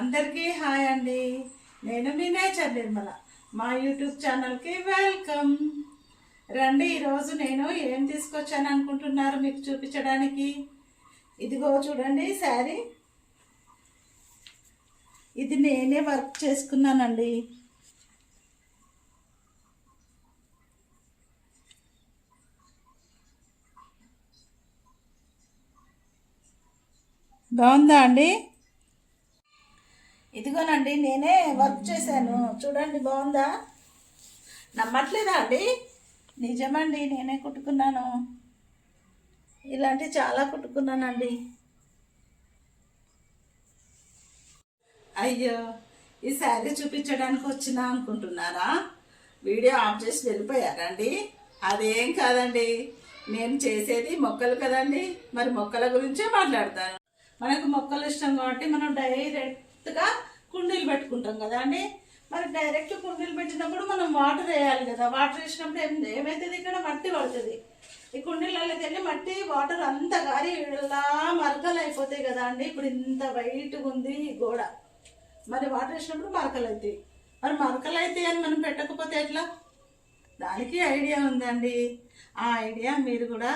అందరికీ హాయ్ అండి. నేను మీ నేచర్ నిర్మల. మా యూట్యూబ్ ఛానల్కి వెల్కమ్. రండి ఈరోజు నేను ఏం తీసుకొచ్చాను అనుకుంటున్నారు మీకు చూపించడానికి? ఇదిగో చూడండి శారీ. ఇది నేనే వర్క్ చేసుకున్నానండి. బాగుందా అండి? ఇదిగోనండి నేనే వర్క్ చేశాను. చూడండి బాగుందా? నమ్మట్లేదా అండి? నిజమండి నేనే కుట్టుకున్నాను. ఇలాంటి చాలా కుట్టుకున్నానండి. అయ్యో ఈ శారీ చూపించడానికి వచ్చినా అనుకుంటున్నారా? వీడియో ఆఫ్ చేసి వెళ్ళిపోయారండి. అదేం కాదండి నేను చేసేది మొక్కలు కదండి. మరి మొక్కల గురించే మాట్లాడతాను. మనకు మొక్కలు ఇష్టం కాబట్టి మనం డైరెక్ట్గా కుండీలు పెట్టుకుంటాం కదా అండి. మరి డైరెక్ట్ కుండీలు పెట్టినప్పుడు మనం వాటర్ వేయాలి కదా. వాటర్ వేసినప్పుడు ఏం ఏమవుతుంది ఇక్కడ? మట్టి పడుతుంది. ఈ కుండీలలోకి వెళ్ళి మట్టి వాటర్ అంతా గారి ఇలా మరకలు అయిపోతాయి కదా అండి. ఇప్పుడు ఇంత వైట్గా ఉంది ఈ గోడ. మరి వాటర్ వేసినప్పుడు మరకలు అవుతాయి. మరి మరకలు అవుతాయి అని మనం పెట్టకపోతే ఎట్లా? దానికి ఐడియా ఉందండి. ఆ ఐడియా మీరు కూడా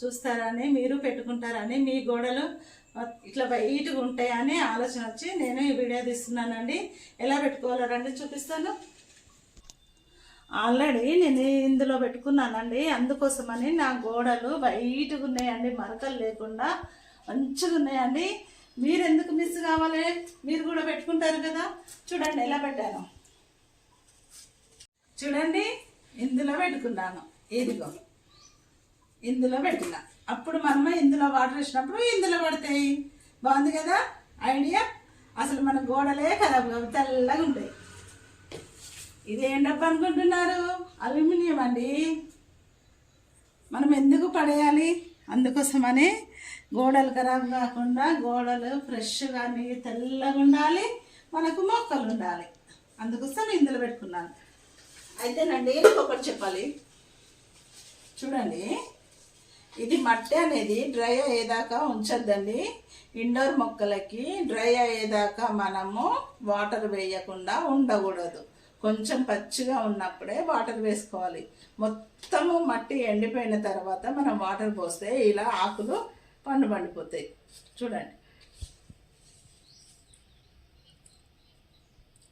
చూస్తారని మీరు పెట్టుకుంటారని మీ గోడలు ఇట్లా వైట్గా ఉంటాయని ఆలోచన వచ్చి నేను ఈ వీడియో తీస్తున్నానండి. ఎలా పెట్టుకోవాలో రండి చూపిస్తాను. ఆల్రెడీ నేను ఇందులో పెట్టుకున్నానండి. అందుకోసమని నా గోడలు వైట్గా ఉన్నాయండి. మరకలు లేకుండా మంచిగా ఉన్నాయండి. మీరు ఎందుకు మిస్ కావాలి? మీరు కూడా పెట్టుకుంటారు కదా. చూడండి ఎలా పెట్టాను. చూడండి ఇందులో పెట్టుకున్నాను. ఇదిగో. ఇందులో పెట్టిన అప్పుడు మనము ఇందులో వాటర్ వేసినప్పుడు ఇందులో పడతాయి. బాగుంది కదా? ఐడియా అసలు మన గోడలే ఖరాబ్ కావు తెల్లగా ఉంటాయి. ఇదేం డబ్బు అనుకుంటున్నారు? అల్యూమినియం అండి. మనం ఎందుకు పడేయాలి? అందుకోసమని గోడలు ఖరాబ్ కాకుండా గోడలు ఫ్రెష్గా తెల్లగా ఉండాలి. మనకు మొక్కలు ఉండాలి. అందుకోసం ఇందులో పెట్టుకున్నాను. అయితేనండి ఒకటి చెప్పాలి. చూడండి. ఇది మట్టి అనేది డ్రై అయ్యేదాకా ఉంచద్దండి. ఇండోర్ మొక్కలకి డ్రై అయ్యేదాకా మనము వాటర్ వేయకుండా ఉండకూడదు. కొంచెం పచ్చిగా ఉన్నప్పుడే వాటర్ వేసుకోవాలి. మొత్తము మట్టి ఎండిపోయిన తర్వాత మనం వాటర్ పోస్తే ఇలా ఆకులు పండు పండిపోతాయి. చూడండి.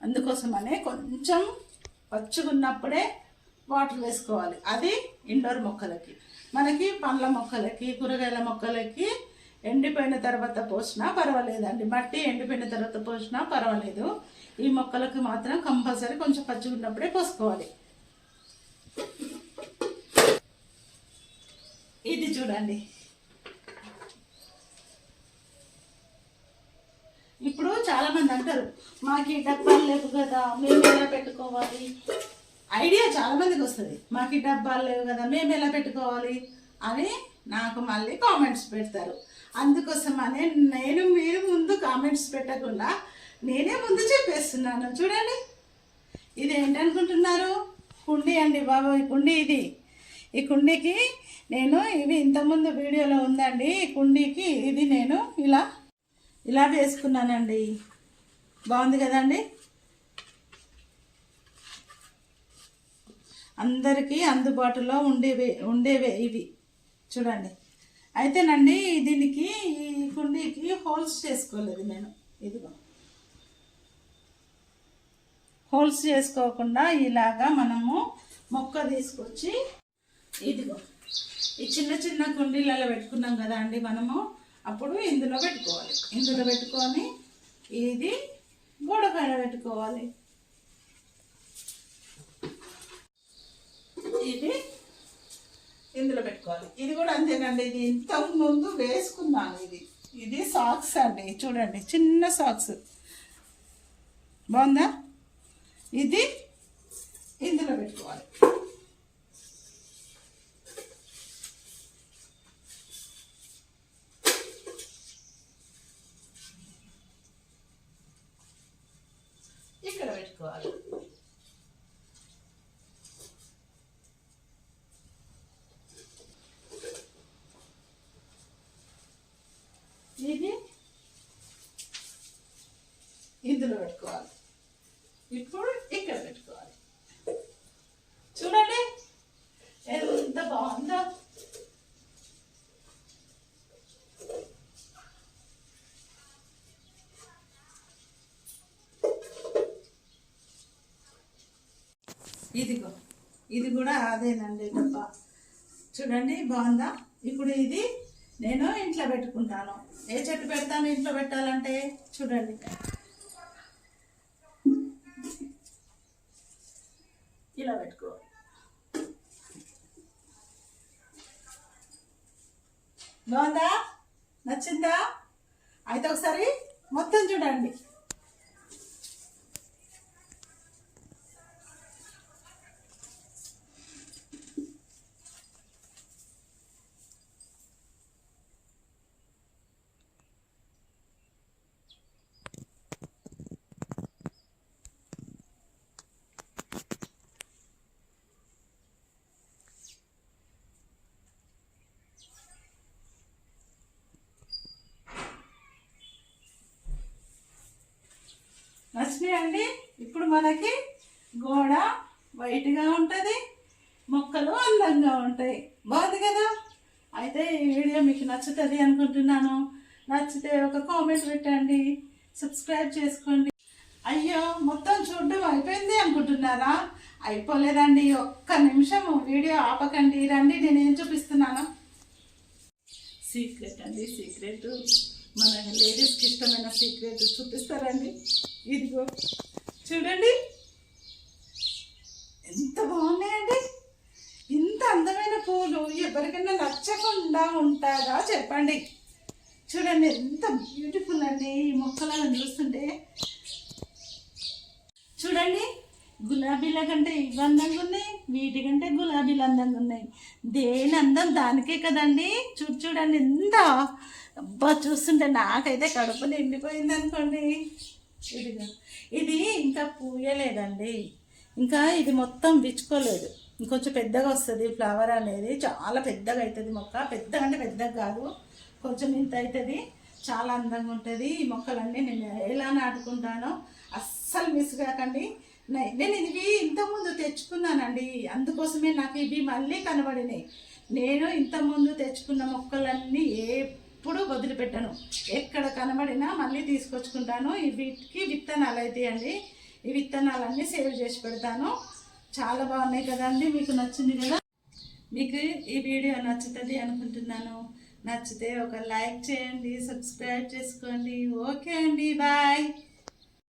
అందుకోసమనే కొంచెం పచ్చుకున్నప్పుడే వాటర్ వేసుకోవాలి. అది ఇండోర్ మొక్కలకి. మనకి పండ్ల మొక్కలకి కూరగాయల మొక్కలకి ఎండిపోయిన తర్వాత పోసినా పర్వాలేదండి. మట్టి ఎండిపోయిన తర్వాత పోసినా పర్వాలేదు. ఈ మొక్కలకు మాత్రం కంపల్సరీ కొంచెం పచ్చుకున్నప్పుడే పోసుకోవాలి. ఇది చూడండి. ఇప్పుడు చాలామంది అంటారు మాకు ఈ డబ్బాలు లేవు కదా మేము ఎలా పెట్టుకోవాలి? ఐడియా చాలా మందికి వస్తుంది. మాకు డబ్బాలు లేవు కదా మేము ఎలా పెట్టుకోవాలి అని నాకు మళ్ళీ కామెంట్స్ పెడతారు. అందుకోసం అనే నేను మీరు ముందు కామెంట్స్ పెట్టకుండా నేనే ముందు చెప్పేస్తున్నాను. చూడండి. ఇది ఏంటనుకుంటున్నారు కుండీ అండి బాబు ఈ కుండీ ఇది. ఈ కుండీకి నేను ఇవి ఇంతకుముందు వీడియోలో ఉందండి. ఈ కుండీకి ఇది నేను ఇలా ఇలా వేసుకున్నానండి. బాగుంది కదండి? అందరికీ అందుబాటులో ఉండేవే ఉండేవే ఇవి. చూడండి. అయితేనండి దీనికి ఈ కుండీకి హోల్స్ చేసుకోలేదు నేను. ఇదిగో. హోల్స్ చేసుకోకుండా ఇలాగా మనము మొక్క తీసుకొచ్చి ఇదిగో. ఈ చిన్న చిన్న కుండీలలో పెట్టుకున్నాం కదా అండి మనము. అప్పుడు ఇందులో పెట్టుకోవాలి. ఇందులో పెట్టుకొని ఇది గోడ పైన పెట్టుకోవాలి. ఇది ఇందులో పెట్టుకోవాలి. ఇది కూడా అంతేనండి. ఇది ఇంతకు ముందు వేసుకున్నాను ఇది. ఇది సాక్స్ అండి. చూడండి చిన్న సాక్స్ బాగుందా? ఇది ఇందులో పెట్టుకోవాలి. ఇక్కడ పెట్టుకోవాలి ఇది ఇందులో పెట్టుకోవాలి. ఇప్పుడు ఇక్కడ పెట్టుకోవాలి. చూడండి. ఎంత బాగుందో. ఇదిగో. ఇది కూడా అదేనండి డబ్బా చూడండి బాగుందా? ఇప్పుడు ఇది నేను ఇంట్లో పెట్టుకుంటాను. ఏ చెట్టు పెడతాను? ఇంట్లో పెట్టాలంటే? చూడండి. బాగుందా? నచ్చిందా అయితే ఒకసారి మొత్తం చూడండి చూసేయండి ఇప్పుడు మనకి గోడ వైట్గా ఉంటుంది మొక్కలు అందంగా ఉంటాయి. బాగుంది కదా? అయితే ఈ వీడియో మీకు నచ్చుతుంది అనుకుంటున్నాను. నచ్చితే ఒక కామెంట్ పెట్టండి సబ్స్క్రైబ్ చేసుకోండి. అయ్యో మొత్తం చూడడం అయిపోయింది అనుకుంటున్నారా? అయిపోలేదండి ఒక్క నిమిషం వీడియో ఆపకండి. రండి నేను చూపిస్తున్నాను. సీక్రెట్ అండి సీక్రెట్. మన లేడీస్కి ఇష్టమైన సీక్రెట్ చూపిస్తారండి. ఇదిగో. చూడండి. ఎంత బాగున్నాయండి. ఇంత అందమైన పూలు ఎవరికైనా నచ్చకుండా ఉంటుందా చెప్పండి. చూడండి ఎంత బ్యూటిఫుల్ అండి ఈ మొక్కలను చూస్తుంటే. చూడండి గులాబీల కంటే ఇవి అందంగా ఉన్నాయి వీటి కంటే గులాబీలు అందంగా ఉన్నాయి. దేని అందం దానికే కదండి. చూడు చూడండి ఎంత అబ్బా చూస్తుంటే నాకైతే కడుపు నిండిపోయింది అనుకోండి. ఇదిగా ఇది ఇంకా పూయలేదండి. ఇంకా ఇది మొత్తం విచ్చుకోలేదు. ఇంకొంచెం పెద్దగా వస్తుంది ఫ్లవర్ అనేది. చాలా పెద్దగా అవుతుంది మొక్క. పెద్దగా అంటే పెద్దగా కాదు. కొంచెం ఇంత అవుతుంది చాలా అందంగా ఉంటుంది. ఈ మొక్కలన్నీ నేను ఎలా నాటుకుంటానో అస్సలు మిస్ కాకండి. నేను ఇవి ఇంతకుముందు తెచ్చుకున్నానండి. అందుకోసమే నాకు ఇవి మళ్ళీ కనబడినాయి. నేను ఇంతకుముందు తెచ్చుకున్న మొక్కలన్నీ ఏ ఎప్పుడు వదిలిపెట్టను. ఎక్కడ కనబడినా మళ్ళీ తీసుకొచ్చుకుంటాను. ఈ వీటికి విత్తనాలు అవుతాయండి ఈ విత్తనాలన్నీ సేవ్ చేసి పెడతాను. చాలా బాగున్నాయి కదండి మీకు నచ్చింది కదా? మీకు ఈ వీడియో నచ్చుతుంది అనుకుంటున్నాను. నచ్చితే ఒక లైక్ చేయండి సబ్స్క్రైబ్ చేసుకోండి. ఓకే అండి బాయ్.